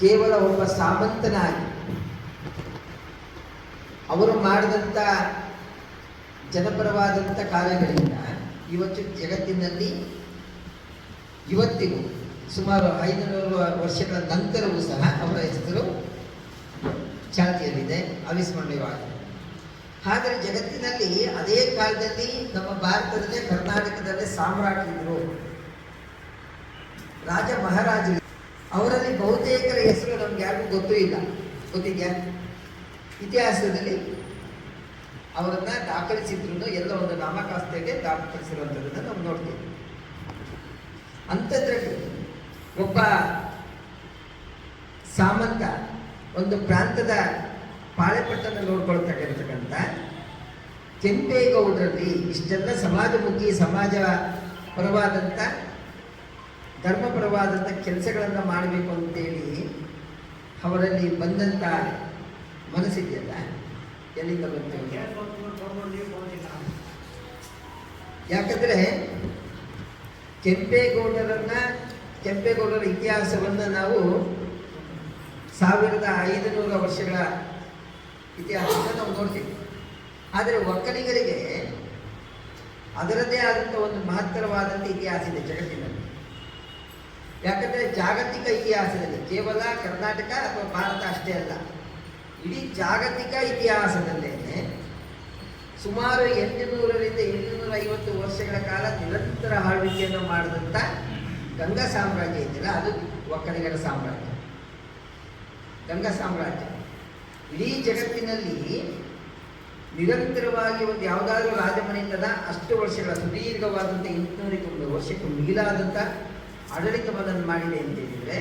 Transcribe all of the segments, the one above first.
ಕೇವಲ ಒಬ್ಬ ಸಾಮಂತನಾಗಿ ಅವರು ಮಾಡಿದಂಥ ಜನಪರವಾದಂಥ ಕಾರ್ಯಗಳಿಂದ ಇವತ್ತು ಜಗತ್ತಿನಲ್ಲಿ ಇವತ್ತಿಗೂ ಸುಮಾರು ಐದುನೂರು ವರ್ಷಗಳ ನಂತರವೂ ಸಹ ಅವರ ಹೆಸರು ಚಾಲ್ತಿಯಲ್ಲಿದೆ, ಅವಿಸ್ಮರಣೀಯವಾಗಿದೆ. ಆದರೆ ಜಗತ್ತಿನಲ್ಲಿ ಅದೇ ಕಾಲದಲ್ಲಿ ನಮ್ಮ ಭಾರತದಲ್ಲೇ, ಕರ್ನಾಟಕದಲ್ಲೇ ಸಾಮ್ರಾಟರಿದ್ರು ರಾಜ ಮಹಾರಾಜರು ಅವರಲ್ಲಿ ಬಹುತೇಕರ ಹೆಸರು ನಮ್ಗೆ ಯಾರಿಗೂ ಗೊತ್ತೂ ಇಲ್ಲ. ಗೊತ್ತಿದ್ಯಾ? ಇತಿಹಾಸದಲ್ಲಿ ಅವರನ್ನ ದಾಖಲಿಸಿದ್ರು ಎಲ್ಲ ಒಂದು ನಾಮಕಾಸ್ತೆಗೆ ದಾಖಲಿಸಿರುವಂಥದ್ದನ್ನು ನಾವು ನೋಡ್ತೀವಿ. ಅಂಥದ್ರಲ್ಲಿ ಒಬ್ಬ ಸಾಮಂತ ಒಂದು ಪ್ರಾಂತದ ಪಾಳೆಪಟ್ಟನ್ನು ನೋಡ್ಕೊಳ್ತಕ್ಕಂಥ ಕೆಂಪೇಗೌಡರಲ್ಲಿ ಇಷ್ಟೆಲ್ಲ ಸಮಾಜಮುಖಿ, ಸಮಾಜ ಪರವಾದಂಥ ಧರ್ಮಪರವಾದಂಥ ಕೆಲಸಗಳನ್ನು ಮಾಡಬೇಕು ಅಂತೇಳಿ ಅವರಲ್ಲಿ ಬಂದಂಥ ಮನಸ್ಸಿದೆಯಲ್ಲ ಎಲ್ಲಿಂದ ಬಂತು ಯಾಕಂದರೆ ಕೆಂಪೇಗೌಡರನ್ನ, ಕೆಂಪೇಗೌಡರ ಇತಿಹಾಸವನ್ನು ನಾವು ಸಾವಿರದ ಐದುನೂರ ವರ್ಷಗಳ ಇತಿಹಾಸವನ್ನು ನಾವು ನೋಡ್ತೀವಿ. ಆದರೆ ಒಕ್ಕಲಿಗರಿಗೆ ಅದರದ್ದೇ ಆದಂಥ ಒಂದು ಮಹತ್ತರವಾದಂಥ ಇತಿಹಾಸ ಇದೆ ಜಗತ್ತಿನಲ್ಲಿ. ಯಾಕಂದರೆ ಜಾಗತಿಕ ಇತಿಹಾಸದಲ್ಲಿ ಕೇವಲ ಕರ್ನಾಟಕ ಅಥವಾ ಭಾರತ ಅಷ್ಟೇ ಅಲ್ಲ. ಇಡೀ ಜಾಗತಿಕ ಇತಿಹಾಸದಲ್ಲೇ ಸುಮಾರು ಎಂಟುನೂರರಿಂದ ಎಂಟುನೂರ ಐವತ್ತು ವರ್ಷಗಳ ಕಾಲ ನಿರಂತರ ಆಳ್ವಿಕೆಯನ್ನು ಮಾಡಿದಂಥ ಗಂಗಾ ಸಾಮ್ರಾಜ್ಯ ಇದೆಯಲ್ಲ, ಅದು ಒಕ್ಕಲಿಗರ ಸಾಮ್ರಾಜ್ಯ. ಗಂಗಾ ಸಾಮ್ರಾಜ್ಯ. ಇಡೀ ಜಗತ್ತಿನಲ್ಲಿ ನಿರಂತರವಾಗಿ ಒಂದು ಯಾವುದಾದ್ರೂ ರಾಜಮನೆಯಿಂದ ಅಷ್ಟು ವರ್ಷಗಳ ಸುದೀರ್ಘವಾದಂಥ ಎಂಟುನೂರ ವರ್ಷಕ್ಕೂ ಮಿಗಿಲಾದಂಥ ಆಡಳಿತವನ್ನು ಮಾಡಿದೆ ಅಂತ ಹೇಳಿದರೆ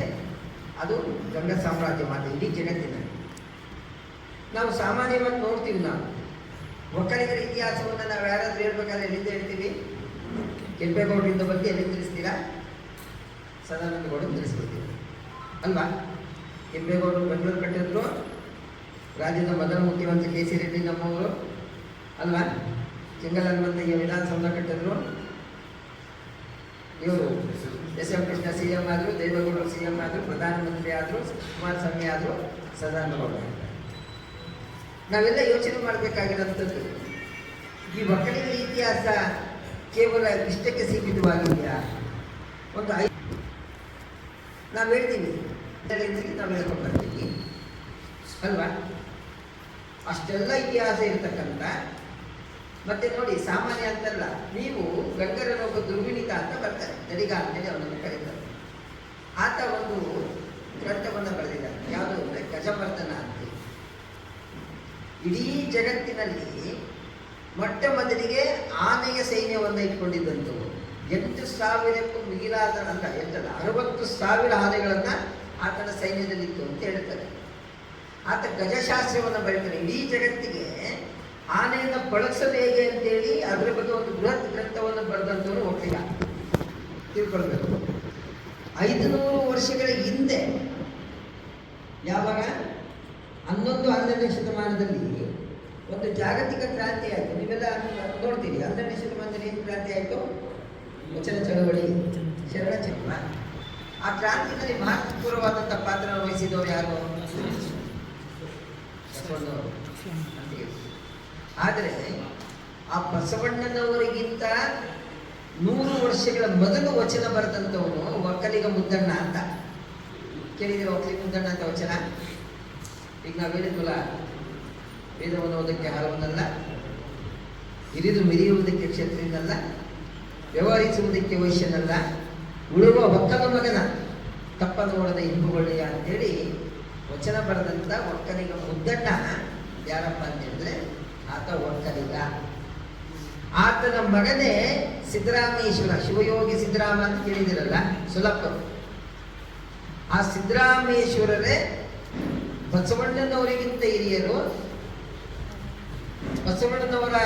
ಅದು ಗಂಗ ಸಾಮ್ರಾಜ್ಯ ಮಾತ್ರ, ಇಡೀ ಜಗತ್ತಿನಲ್ಲಿ ನಾವು ಸಾಮಾನ್ಯವಾಗಿ ನೋಡ್ತೀವಿ ನಾವು. ಒಕ್ಕಲಿಗರ ಇತಿಹಾಸವನ್ನು ನಾವು ಯಾರಾದರೂ ಹೇಳ್ಬೇಕಾದ್ರೆ ಎಲ್ಲಿಂದ ಹೇಳ್ತೀವಿ ಕೆಂಪೇಗೌಡರಿಂದ ಬಗ್ಗೆ ಎಲ್ಲಿ ತಿಳಿಸ್ತೀರಾ? ಸದಾನಂದಗೌಡರು ಗೌಡ ತಿಳಿಸ್ಕೊಡ್ತೀವಿ. ಅಲ್ವಾ? ಕೆಂಪೇಗೌಡರು ಬೆಂಗಳೂರು ಕಟ್ಟಿದ್ರು. ರಾಜ್ಯದ ಮೊದಲ ಮುಖ್ಯಮಂತ್ರಿ ಕೆ ಸಿ ರೆಡ್ಡಿ ನಮ್ಮವರು. ಅಲ್ವಾ? ಚೆಂಗಲಹನುಮಂತಯ್ಯ ವಿಧಾನಸೌಧ ಕಟ್ಟಿದ್ರು. ಇವರು S M Krishna C M ಆದರು ದೇವೇಗೌಡರು ಸಿ ಎಂ ಆದರು, ಪ್ರಧಾನಮಂತ್ರಿ ಆದರು, ಕುಮಾರಸ್ವಾಮಿ ಆದರು, ಸದಾನಂದಗೌಡ. ನಾವೆಲ್ಲ ಯೋಚನೆ ಮಾಡಬೇಕಾಗಿರೋಂಥದ್ದು. ಈ ಒಕ್ಕಲಿನ ಇತಿಹಾಸ ಕೇವಲ ಇಷ್ಟಕ್ಕೆ ಸೀಮಿತವಾಗಿದೆಯಾ? ಒಂದು ಐ ನಾವು ಹೇಳ್ತೀವಿ. ನಾವು ಹೇಳ್ಕೊಂಡು ಬರ್ತೀವಿ. ಅಲ್ವಾ? ಅಷ್ಟೆಲ್ಲ ಇತಿಹಾಸ ಇರತಕ್ಕಂಥ, ಮತ್ತೆ ನೋಡಿ, ಸಾಮಾನ್ಯ ಅಂತಲ್ಲ, ನೀವು ಗಂಗರನ ಒಬ್ಬ ದುರ್ವಿಣಿತ ಅಂತ ಬರ್ತಾರೆ. ಅಂತೇಳಿ ಅವನನ್ನು ಕರೀತಾರೆ. ಆತ ಒಂದು ಗ್ರಂಥವನ್ನು ಬರೆದಿದ್ದಾನೆ. ಯಾವುದು ಅಂದರೆ ಗಜಮರ್ದನ ಅಂತ. ಇಡೀ ಜಗತ್ತಿನಲ್ಲಿ ಮೊಟ್ಟ ಮೊದಲಿಗೆ ಆನೆಯ ಸೈನ್ಯವನ್ನು ಇಟ್ಕೊಂಡಿದ್ದಂಥವು ಎಂಟು ಸಾವಿರಕ್ಕೂ ಮಿಗಿಲಾದ ಅಂತ ಎಂಟಲ್ಲ, ಅರವತ್ತು ಸಾವಿರ ಆನೆಗಳನ್ನು ಆತನ ಸೈನ್ಯದಲ್ಲಿತ್ತು ಅಂತ ಹೇಳ್ತಾರೆ. ಆತ ಗಜಶಾಸ್ತ್ರವನ್ನು ಬರೀತಾನೆ ಇಡೀ ಜಗತ್ತಿಗೆ ಆನೆಯನ್ನು ಬಳಸೋದು ಹೇಗೆ ಅಂತೇಳಿ ಅದರ ಬಗ್ಗೆ ಒಂದು ಬೃಹತ್ ಗ್ರಂಥವನ್ನು ಬರೆದಂಥವ್ರು ತಿಳ್ಕೊಳ್ಳಬೇಕು ತಿಳ್ಕೊಳ್ಬೇಕು. ಐದುನೂರು ವರ್ಷಗಳ ಹಿಂದೆ, ಯಾವಾಗ? ಹನ್ನೊಂದು, ಹನ್ನೆರಡನೇ ಶತಮಾನದಲ್ಲಿ ಒಂದು ಜಾಗತಿಕ ಕ್ರಾಂತಿ ಆಯಿತು. ನೀವೆಲ್ಲ ನೋಡ್ತೀರಿ, ಹನ್ನೆರಡನೇ ಶತಮಾನದಲ್ಲಿ ಏನು ಕ್ರಾಂತಿ ಆಯಿತು? ವಚನ ಚಳವಳಿ, ಶರಣ ಚಕ್ರ ಆ ಕ್ರಾಂತಿನಲ್ಲಿ ಮಹತ್ವಪೂರ್ವವಾದಂಥ ಪಾತ್ರ ವಹಿಸಿದವರು ಯಾರು. ಆದರೆ ಆ ಬಸವಣ್ಣನವರಿಗಿಂತ ನೂರು ವರ್ಷಗಳ ಮೊದಲು ವಚನ ಬರೆದಂಥವನು ಒಕ್ಕಲಿಗ ಮುದ್ದಣ್ಣ ಅಂತ. ಕೇಳಿದ್ರೆ ಒಕ್ಕಲಿಗ ಮುದ್ದಣ್ಣ ಅಂತ ವಚನ? ಈಗ ನಾವು ಹೇಳಿದ್ವಲ್ಲ, ವೇದವನ್ನು ಓದಕ್ಕೆ ಹಲವನ್ನಲ್ಲ, ಹಿರಿದು ಮಿರಿಯುವುದಕ್ಕೆ ಕ್ಷತ್ರಿಯನಲ್ಲ, ವ್ಯವಹರಿಸುವುದಕ್ಕೆ ವೈಶ್ಯನಲ್ಲ, ಉಳುವ ಒಕ್ಕಲ ಮಗನ ತಪ್ಪ ನೋಡದ ಇಂಪುಗೊಳ್ಳೆಯ ಅಂತೇಳಿ ವಚನ ಬರೆದಂಥ ಒಕ್ಕಲಿಗ ಮುದ್ದಣ್ಣ ಯಾರಪ್ಪ ಅಂತ ಹೇಳಿದ್ರೆ ಆತ ಒಕ್ಕಲಿಗ. ಆತನ ಮಗನೇ ಸಿದ್ದರಾಮೇಶ್ವರ, ಶಿವಯೋಗಿ ಸಿದ್ದರಾಮ ಅಂತ ಕೇಳಿದಿರಲ್ಲ ಸುಲಭರು ಆ ಸಿದ್ದರಾಮೇಶ್ವರರೇ ಬಸವಣ್ಣನವರಿಗಿಂತ ಹಿರಿಯರು. ಬಸವಣ್ಣನವರ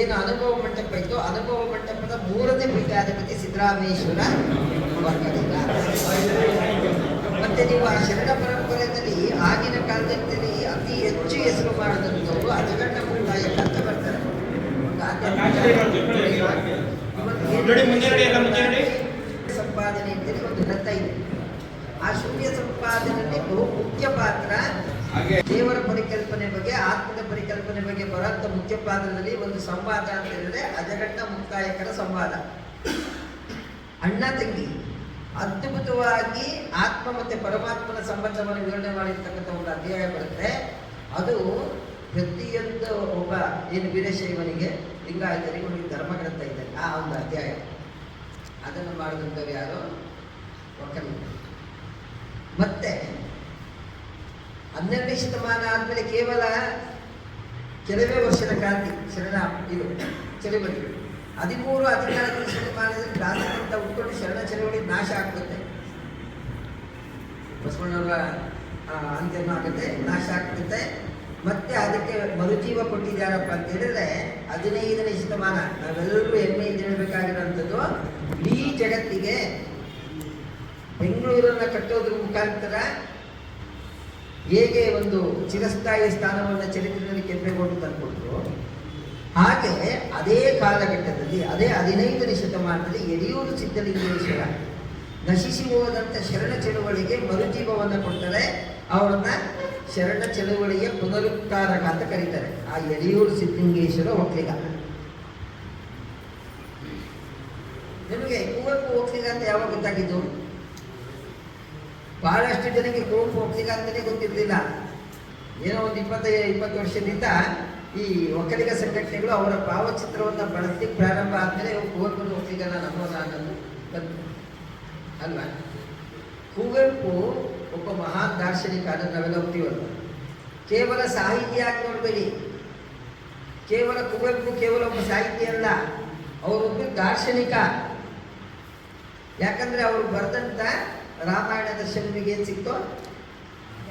ಏನು ಅನುಭವ ಮಂಟಪ ಇತ್ತು, ಅನುಭವ ಮಂಟಪದ ಮೂರನೇ ಪೀಠಾಧಿಪತಿ ಸಿದ್ದರಾಮೇಶ್ವರ ಮತ್ತೆ ನೀವು ಆ ಶರಣ ಪರಂಪರೆಯಲ್ಲಿ ಆಗಿನ ಕಾಲದಲ್ಲಿ ಅತಿ ಹೆಚ್ಚು ಹೆಸರು ಮಾಡಿದಂಥವ್ರು ಅಜಗಣ್ಣ ಮುಕ್ತಾಯಕ ಅಂತ ಬರ್ತಾರೆ. ಸಂಪಾದನೆ ಅಂತೇಳಿ ಒಂದು ಗ್ರಂಥ ಇದೆ. ಆ ಶೂನ್ಯ ಸಂಪಾದನೆ ಅದರಲ್ಲಿ ಬಹು ಮುಖ್ಯ ಪಾತ್ರ ದೇವರ ಪರಿಕಲ್ಪನೆ ಬಗ್ಗೆ ಆತ್ಮದ ಪರಿಕಲ್ಪನೆ ಬಗ್ಗೆ ಬರೋಂಥ ಮುಖ್ಯ ಪಾತ್ರದಲ್ಲಿ ಒಂದು ಸಂವಾದ ಅಂತ ಹೇಳಿದ್ರೆ ಅಜಗಟ್ಟ ಮುಕ್ತಾಯಕರ ಸಂವಾದ. ಅಣ್ಣ ತಂಗಿ. ಅದ್ಭುತವಾಗಿ ಆತ್ಮ ಮತ್ತೆ ಪರಮಾತ್ಮನ ಸಂಬಂಧವನ್ನು ವಿವರಣೆ ಮಾಡಿರ್ತಕ್ಕಂಥ ಒಂದು ಅಧ್ಯಾಯ ಬರುತ್ತೆ. ಅದು ಪ್ರತಿಯೊಂದು ಒಬ್ಬ ಏನು ವೀರಶೈವನಿಗೆ ಲಿಂಗಾಯತರಿಗೆ ಒಂದು ಧರ್ಮ ಗ್ರಂಥ ಇದೆ. ಆ ಒಂದು ಅಧ್ಯಾಯ. ಅದನ್ನು ಮಾಡಿದಂಥವ್ರು ಯಾರು? ಒಕ್ಕಲಿಗ ಮತ್ತೆ ಹನ್ನೆರಡನೇ ಶತಮಾನ ಆದಮೇಲೆ ಕೇವಲ ಕೆಲವೇ ವರ್ಷದ ಕ್ರಾಂತಿ ಶರಣ ಇದು ಚಳುವಳಿಗಳು ಹದಿಮೂರು ಹದಿನಾಲ್ಕನೇ ಶತಮಾನದಲ್ಲಿ ಕ್ರಾಂತಿಗಿಂತ ಉಟ್ಕೊಂಡು ಶರಣ ಚಳವಳಿ ನಾಶ ಆಗ್ತದೆ. ಬಸವಣ್ಣವರ ಅಂತ್ಯನೂ ಆಗುತ್ತೆ. ನಾಶ ಆಗ್ತದೆ. ಮತ್ತೆ ಅದಕ್ಕೆ ಮರುಜೀವ ಕೊಟ್ಟಿದ್ದಾರಪ್ಪ ಅಂತ ಹೇಳಿದ್ರೆ ಹದಿನೈದನೇ ಶತಮಾನ. ನಾವೆಲ್ಲರೂ ಹೆಮ್ಮೆಯಿಂದ ಹೇಳಬೇಕಾಗಿರೋಂಥದ್ದು ಇಡೀ ಜಗತ್ತಿಗೆ ಬೆಂಗಳೂರನ್ನು ಕಟ್ಟೋದ್ರ ಮುಖಾಂತರ ಹೇಗೆ ಒಂದು ಚಿರಸ್ಥಾಯಿ ಸ್ಥಾನವನ್ನು ಚರಿತ್ರೆಯಲ್ಲಿ ಕೆಂಪೇಗೌಡರು ತಂದುಕೊಟ್ರು? ಹಾಗೆ ಅದೇ ಕಾಲಘಟ್ಟದಲ್ಲಿ, ಅದೇ ಹದಿನೈದನೇ ಶತಮಾನದಲ್ಲಿ ಯಡಿಯೂರು ಸಿದ್ಧಲಿಂಗೇಶ್ವರ ನಶಿಸಿ ಹೋದಂಥ ಶರಣ ಚಳುವಳಿಗೆ ಮರುಜೀವವನ್ನು ಕೊಡ್ತಾರೆ ಅವರನ್ನ ಶರಣ ಚಳುವಳಿಯ ಪುನರುತ್ಥಾರಕ ಅಂತ ಕರೀತಾರೆ. ಆ ಯಡಿಯೂರು ಸಿದ್ಧಲಿಂಗೇಶ್ವರ ಒಕ್ಕಲಿಗ ನಿಮಗೆ ಕುವೆಂಪು ಒಕ್ಕಲಿಗ ಅಂತ ಯಾವಾಗ ಗೊತ್ತಾಗಿದ್ದು? ಬಹಳಷ್ಟು ಜನಕ್ಕೆ ಕುವೆಂಪು ಒಕ್ಕಲಿಗ ಅಂತಲೇ ಗೊತ್ತಿರಲಿಲ್ಲ. ಏನೋ ಒಂದು ಇಪ್ಪತ್ತೈದು, ಇಪ್ಪತ್ತು ವರ್ಷದಿಂದ ಈ ಒಕ್ಕಲಿಗ ಸಂಘಟನೆಗಳು ಅವರ ಭಾವಚಿತ್ರವನ್ನು ಬಳಸಿ ಪ್ರಾರಂಭ ಆದಮೇಲೆ ಕುವೆಂಪು ಒಕ್ಕಲಿಗನ ನಮೋದ ಅನ್ನೋದು ಬಂತು ಅಲ್ವಾ? ಕುವೆಂಪು ಒಬ್ಬ ಮಹಾನ್ ದಾರ್ಶನಿಕ ಅದನ್ನು ನಾವೆಲ್ಲ ಒಪ್ತೀವಲ್ಲ ಕೇವಲ ಸಾಹಿತ್ಯ ಆಗಿ ನೋಡಬೇಡಿ? ಕೇವಲ ಕುವೆಂಪು ಕೇವಲ ಒಬ್ಬ ಸಾಹಿತ್ಯ ಅಲ್ಲ. ಅವರೊಬ್ಬ ದಾರ್ಶನಿಕ. ಯಾಕಂದ್ರೆ ಅವರು ಬರೆದಂಥ ರಾಮಾಯಣ ದರ್ಶನಿಗೆ ಏನು ಸಿಕ್ತೋ?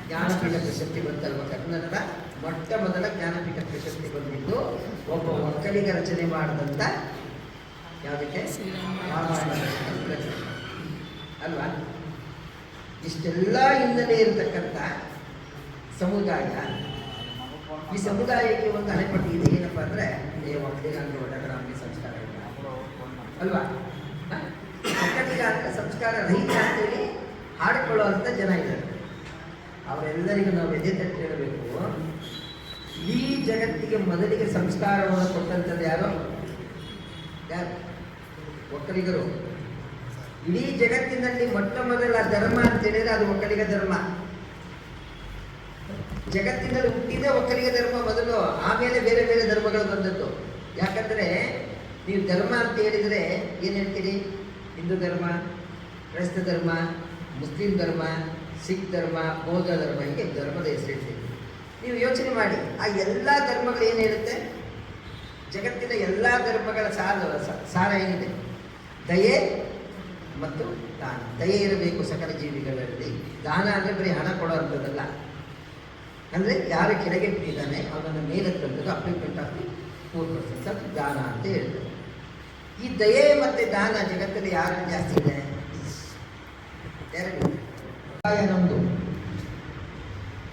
ಜ್ಞಾನಪೀಠ ಪ್ರಶಸ್ತಿ ಬಂತಲ್ವ ಕನ್ನಡದ ಮೊಟ್ಟ ಮೊದಲ ಜ್ಞಾನಪೀಠ ಪ್ರಶಸ್ತಿ ಬಂದಿದ್ದು ಒಬ್ಬ ಒಕ್ಕಲಿಗ ರಚನೆ ಮಾಡಿದಂತ ಯಾವುದಕ್ಕೆ? ಅಲ್ವಾ? ಇಷ್ಟೆಲ್ಲ ಹಿನ್ನೆಲೆ ಇರತಕ್ಕಂಥ ಸಮುದಾಯ, ಈ ಸಮುದಾಯಕ್ಕೆ ಒಂದು ಅಣೆಪಟ್ಟಿ ಇದೆ. ಏನಪ್ಪ ಅಂದ್ರೆ, ಏ, ಒಕ್ಕಲಿಗ ಅಂದ್ರೆ ಒಳ್ಳೆಯ ನಮಗೆ ಸಂಸ್ಕಾರ ಇಲ್ಲ. ಅಲ್ವಾ? ಒಕ್ಕಲಿಗ ಅಂತ ಸಂಸ್ಕಾರ ರಹಿತ ಅಂತೇಳಿ ಹಾಡಿಕೊಳ್ಳುವಂಥ ಜನ ಇದ್ದಾರೆ. ಅವರೆಲ್ಲರಿಗೂ ನಾವು ಎದೆ ತಟ್ಟಿ ಹೇಳಬೇಕು. ಈ ಜಗತ್ತಿಗೆ ಮೊದಲಿಗೆ ಸಂಸ್ಕಾರವನ್ನು ಕೊಟ್ಟಂಥದ್ದು ಯಾರು? ಯಾರು? ಒಕ್ಕಲಿಗರು. ಇಡೀ ಜಗತ್ತಿನಲ್ಲಿ ಮೊಟ್ಟ ಮೊದಲ ಧರ್ಮ ಅಂತ ಹೇಳಿದ್ರೆ ಅದು ಒಕ್ಕಲಿಗ ಧರ್ಮ. ಜಗತ್ತಿನಲ್ಲಿ ಹುಟ್ಟಿದ ಒಕ್ಕಲಿಗ ಧರ್ಮ ಮೊದಲು, ಆಮೇಲೆ ಬೇರೆ ಬೇರೆ ಧರ್ಮಗಳು ಬಂದದ್ದು. ಯಾಕಂದ್ರೆ ನೀವು ಧರ್ಮ ಅಂತ ಹೇಳಿದ್ರೆ ಏನು ಹೇಳ್ತೀರಿ? ಹಿಂದೂ ಧರ್ಮ, ಕ್ರೈಸ್ತ ಧರ್ಮ, ಮುಸ್ಲಿಂ ಧರ್ಮ ಸಿಖ್ ಧರ್ಮ, ಬೌದ್ಧ ಧರ್ಮ, ಹೀಗೆ ಧರ್ಮದ ಹೆಸರಿಡ್ತೀವಿ. ನೀವು ಯೋಚನೆ ಮಾಡಿ, ಆ ಎಲ್ಲ ಧರ್ಮಗಳು ಏನು ಹೇಳುತ್ತೆ? ಜಗತ್ತಿನ ಎಲ್ಲ ಧರ್ಮಗಳ ಸಾರ ಸಾರ ಏನಿದೆ? ದಯೆ ಮತ್ತು ದಾನ. ದಯೆ ಇರಬೇಕು ಸಕಲ ಜೀವಿಗಳಲ್ಲಿ. ದಾನ ಅಂದರೆ ಬರೀ ಹಣ ಕೊಡುವಂಥದ್ದಲ್ಲ ಅಂದರೆ ಯಾರು ಕೆಳಗೆ ಬಿಟ್ಟಿದ್ದಾನೆ ಅವನನ್ನು ಮೇಲೆ ತಂದದ್ದು ಅಪ್ಲಿಮೆಂಟ್ ಆಫ್ ದಿ ಫೋರ್ ಪರ್ಸೆಂಟ್ಸ್ ಅದು ದಾನ ಅಂತ ಹೇಳ್ತಾರೆ. ಈ ದಯೆ ಮತ್ತು ದಾನ ಜಗತ್ತಲ್ಲಿ ಯಾರು ಜಾಸ್ತಿ ಇದೆ? ನಮ್ಮದು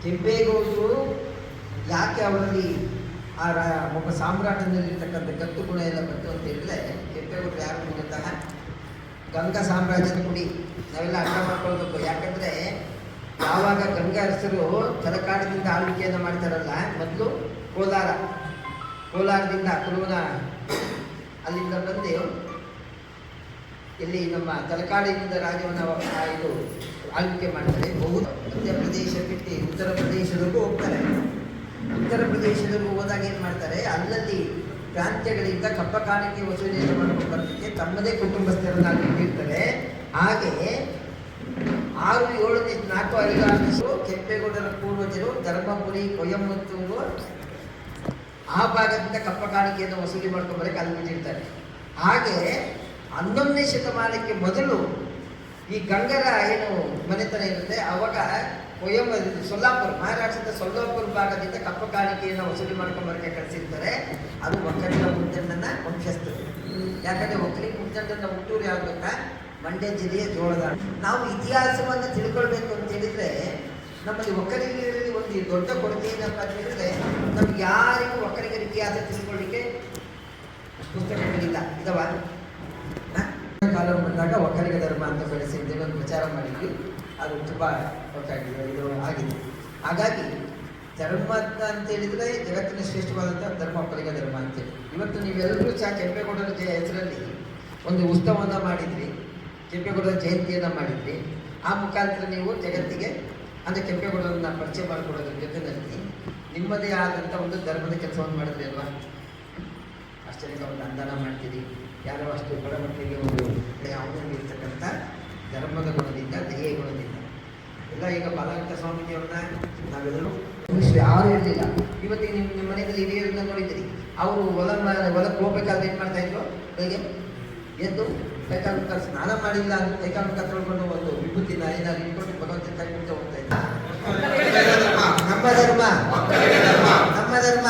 ಕೆಂಪೇಗೌಡರು ಯಾಕೆ ಅವರಲ್ಲಿ ಆ ಒಬ್ಬ ಸಾಮ್ರಾಟನಲ್ಲಿರ್ತಕ್ಕಂಥ ಗತ್ತು ಗುಣ ಎಲ್ಲ ಬಂತು ಅಂತ ಹೇಳಿದ್ರೆ ಕೆಂಪೇಗೌಡರು ಯಾರು ಮೂಲತಃ ಗಂಗಾ ಸಾಮ್ರಾಜ್ಯದ ಕುಡಿ. ನಾವೆಲ್ಲ ಅರ್ಥ ಮಾಡ್ಕೊಳ್ಬೇಕು. ಯಾಕಂದ್ರೆ ಯಾವಾಗ ಗಂಗಾ ಅರಸರು ತಲಕಾಡದಿಂದ ಆಳ್ವಿಕೆಯನ್ನು ಮಾಡ್ತಾರಲ್ಲ, ಮೊದಲು ಕೋಲಾರ. ಕೋಲಾರದಿಂದ ಕುಲುವನ ಅಲ್ಲಿಂದ ಬಂದು ಇಲ್ಲಿ ನಮ್ಮ ತಲಕಾಡಿನಿಂದ ರಾಜ್ಯವನ್ನು ಆ ಇದು ಆಳ್ವಿಕೆ ಮಾಡ್ತಾರೆ. ಬಹು ಮಧ್ಯಪ್ರದೇಶ ಬಿಟ್ಟು ಉತ್ತರ ಪ್ರದೇಶದಲ್ಲೂ ಹೋಗ್ತಾರೆ. ಉತ್ತರ ಪ್ರದೇಶದವರು ಹೋದಾಗ ಏನು ಮಾಡ್ತಾರೆ? ಅಲ್ಲಲ್ಲಿ ಪ್ರಾಂತ್ಯಗಳಿಂದ ಕಪ್ಪ ಕಾಣಿಕೆ ವಸೂಲಿಯನ್ನು ಮಾಡ್ಕೊಂಡು ಬರೋದಕ್ಕೆ ತಮ್ಮದೇ ಕುಟುಂಬಸ್ಥರನ್ನ ಅಲ್ಲಿ ಇಟ್ಟಿರ್ತಾರೆ ಹಾಗೆ ಆರು, ಏಳನೇ, ನಾಲ್ಕು ಐದು ಕೆಂಪೇಗೌಡರ ಪೂರ್ವಜರು ಧರ್ಮಪುರಿ, ಕೊಯಂಬತ್ತೂರು ಆ ಭಾಗದಿಂದ ಕಪ್ಪ ಕಾಣಿಕೆಯನ್ನು ವಸೂಲಿ ಮಾಡ್ಕೊಂಡು ಬರೋಕ್ಕೆ ಅಲ್ಲಿ ಬಿಟ್ಟಿರ್ತಾರೆ. ಹಾಗೆ ಹನ್ನೊಂದನೇ ಶತಮಾನಕ್ಕೆ ಮೊದಲು ಈ ಗಂಗರ ಏನು ಮನೆತನ ಇರುತ್ತೆ, ಅವಾಗ ಕೊಯಂ ಸೊಲ್ಲಾಪುರ, ಮಹಾರಾಷ್ಟ್ರದ ಸೊಲ್ಲಾಪುರ ಭಾಗದಿಂದ ಕಪ್ಪ ಕಾಣಿಕೆಯನ್ನು ವಸೂಲಿ ಮಾಡ್ಕೊಂಬರಕ್ಕೆ ಕಳಿಸಿರ್ತಾರೆ. ಅದು ಒಕ್ಕಲಿಗ ಮುದ್ದಣ್ಣನ ವಂಶಸ್ಥರು. ಯಾಕಂದ್ರೆ ಒಕ್ಕಲಿಗ ಮುದ್ದಣ್ಣನ ಹುಟ್ಟೂರು ಯಾವ್ದು ಗೊತ್ತಾ ಮಂಡ್ಯ ಜಿಲ್ಲೆಯ ಜೋಳದ ನಾವು ಇತಿಹಾಸವನ್ನು ತಿಳ್ಕೊಳ್ಬೇಕು ಅಂತ ಹೇಳಿದ್ರೆ, ನಮ್ಮಲ್ಲಿ ಒಕ್ಕಲಿಗರಲ್ಲಿ ಒಂದು ದೊಡ್ಡ ಕೊರತೆ ಏನಪ್ಪ ಅಂತ ಹೇಳಿದ್ರೆ, ನಮ್ಗೆ ಯಾರಿಗೂ ಒಕ್ಕಲಿಗರ ಇತಿಹಾಸ ತಿಳ್ಕೊಳ್ಳಿಕ್ಕೆ ಪುಸ್ತಕಗಳಿಲ್ಲ. ಇದಾವ? ಕಾಲ ಧರ್ಮ ಅಂತ ಬೆಳೆಸಿ ಒಂದು ಪ್ರಚಾರ ಮಾಡಿದ್ವಿ. ಅದು ತುಂಬ ಒಟ್ಟಾಗಿದೆ ಇದು ಆಗಿದೆ. ಹಾಗಾಗಿ ಧರ್ಮ ಅಂತ ಹೇಳಿದ್ರೆ ಜಗತ್ತಿನ ಶ್ರೇಷ್ಠವಾದಂಥ ಧರ್ಮ ಧರ್ಮ ಅಂತೇಳಿ ಇವತ್ತು ನೀವೆಲ್ಲರೂ ಸಹ ಕೆಂಪೇಗೌಡರ ಜಯ ಹೆಸರಲ್ಲಿ ಒಂದು ಉತ್ಸವವನ್ನು ಮಾಡಿದ್ರಿ, ಕೆಂಪೇಗೌಡರ ಜಯಂತಿಯನ್ನು ಮಾಡಿದ್ರಿ. ಆ ಮುಖಾಂತರ ನೀವು ಜಗತ್ತಿಗೆ ಅಂದರೆ ಕೆಂಪೇಗೌಡರನ್ನ ಪರಿಚಯ ಮಾಡಿಕೊಡೋದ್ರ ಜೊತೆಯಲ್ಲಿ ನಿಮ್ಮದೇ ಆದಂಥ ಒಂದು ಧರ್ಮದ ಕೆಲಸವನ್ನು ಮಾಡಿದ್ರಿ ಅಲ್ವಾ? ಅಷ್ಟೇ ಒಂದು ಅಂದಾನ ಮಾಡ್ತೀರಿ. ಯಾರೋ ಅಷ್ಟೇ ಬಡ ಮಕ್ಕಳಿಗೆ ಒಂದು ಅವನಲ್ಲಿ ಇರ್ತಕ್ಕಂಥ ಧರ್ಮದ ಗುಣದಿಂದ ದಯೆಯ ಗುಣದಿಂದ. ಎಲ್ಲ ಈಗ ಬಾಲಕೃಷ್ಣ ಸ್ವಾಮೀಜಿಯವ್ರನ್ನ ನಾವೆಲ್ಲರೂ ಮನುಷ್ಯರು ಯಾರು ಇರಲಿಲ್ಲ. ಇವತ್ತಿಗೆ ನಿಮ್ಮ ನಿಮ್ಮ ಮನೆಯಲ್ಲಿ ಹಿರಿಯರನ್ನ ನೋಡಿದ್ದೀರಿ. ಅವರು ಹೊಲ ಹೊಲಕ್ಕೆ ಹೋಗ್ಬೇಕಾದ್ರೆ ಏನು ಮಾಡ್ತಾ ಇದ್ರು? ಬೆಳಿಗ್ಗೆ ಎದ್ದು ಕೈಕಾಲು ಮುಖ ಸ್ನಾನ ಮಾಡಿಲ್ಲ ಅಂತ ಕೈಕಾಲು ಮುಖ ತೊಳ್ಕೊಂಡು ಒಂದು ವಿಭೂತಿ ನಾಯಿನ ಇಟ್ಕೊಂಡು ಭಗವಂತ ಮುಟ್ಟ ಹೋಗ್ತಾ ಇದ್ದ ನಮ್ಮ ಧರ್ಮ. ನಮ್ಮ ಧರ್ಮ.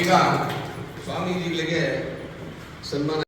ಈಗ ಸ್ವಾಮೀಜಿಗಳಿಗೆ ಸನ್ಮಾನ